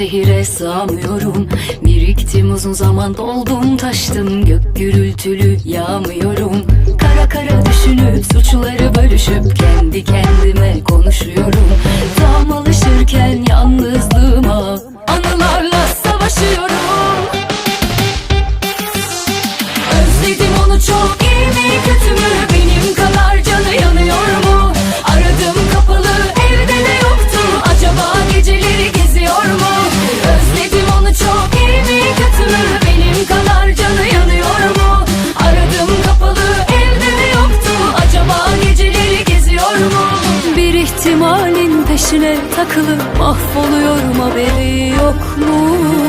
şehire sığamıyorum. Biriktim uzun zaman doldum taştım Gök gürültülü yağmıyorum. Kara kara düşünüp suçları bölüşüp Kendi kendime konuşuyorum. Tam alışırken yalnızlığıma Anılarla savaşıyorum. Özledim onu çok iyi mi kötü peşine takılıp mahvoluyorum haberi yok mu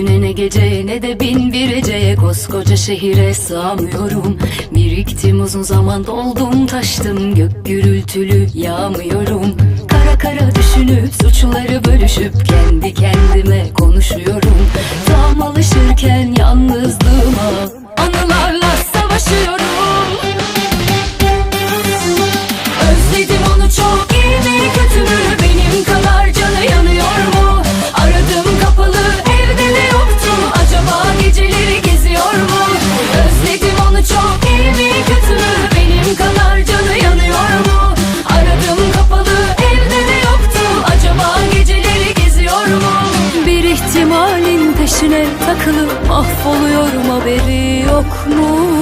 güne ne gece ne de bin bir geceye koskoca şehire sığamıyorum. Biriktim uzun zaman doldum taştım gök gürültülü yağmıyorum. Kara kara düşünüp suçları bölüşüp kendi kendime konuşuyorum takılıp mahvoluyorum haberi yok mu